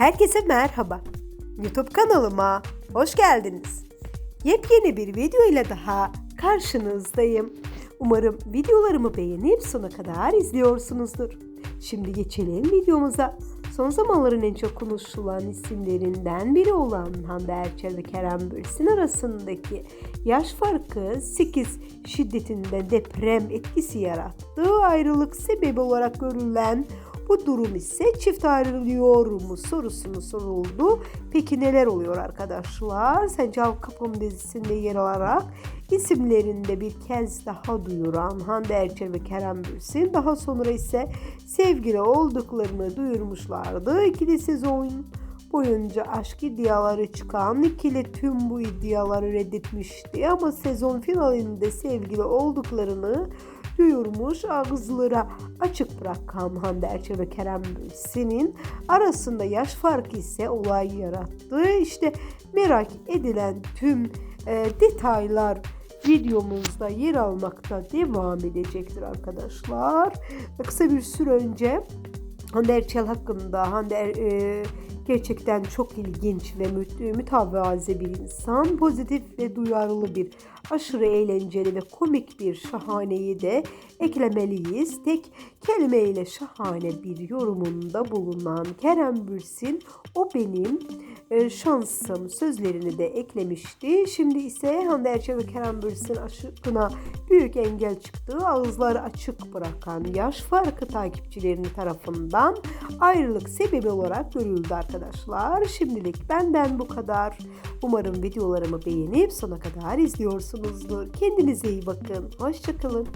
Herkese merhaba. YouTube kanalıma hoş geldiniz. Yepyeni bir video ile daha karşınızdayım. Umarım videolarımı beğenip sona kadar izliyorsunuzdur. Şimdi geçelim videomuza. Son zamanların en çok konuşulan isimlerinden biri olan Hande Erçel ve Kerem Bürsin arasındaki yaş farkı 8 şiddetinde deprem etkisi yarattığı ayrılık sebebi olarak görülen bu durum ise çift ayrılıyor mu sorusunu soruldu. Peki neler oluyor arkadaşlar? Sence Av Kapım dizisinde yer alarak isimlerinde bir kez daha duyuran Hande Erçel ve Kerem Bürsin daha sonra ise sevgili olduklarını duyurmuşlardı. İkili sezon boyunca aşk iddiaları çıkan ikili tüm bu iddiaları reddetmişti ama sezon finalinde sevgili olduklarını duyurmuş ağızlara açık bırakan Hande Erçel ve Kerem Bürsin'in arasında yaş farkı ise olay yarattı. İşte merak edilen tüm e, detaylar videomuzda yer almakta devam edecektir arkadaşlar. Kısa bir süre önce Hande Erçel hakkında Hande er, e, gerçekten çok ilginç ve müt- mütevazi bir insan. Pozitif ve duyarlı bir, aşırı eğlenceli ve komik bir şahaneyi de eklemeliyiz. Tek kelimeyle şahane bir yorumunda bulunan Kerem Bürsin o benim e, şansım sözlerini de eklemişti. Şimdi ise Hande Erçel ve Kerem Bürsin aşkına büyük engel çıktı. Ağızları açık bırakan yaş farkı takipçilerinin tarafından ayrılık sebebi olarak görüldü arkadaşlar. Şimdilik benden bu kadar. Umarım videolarımı beğenip sona kadar izliyorsunuzdur. Kendinize iyi bakın. Hoşçakalın.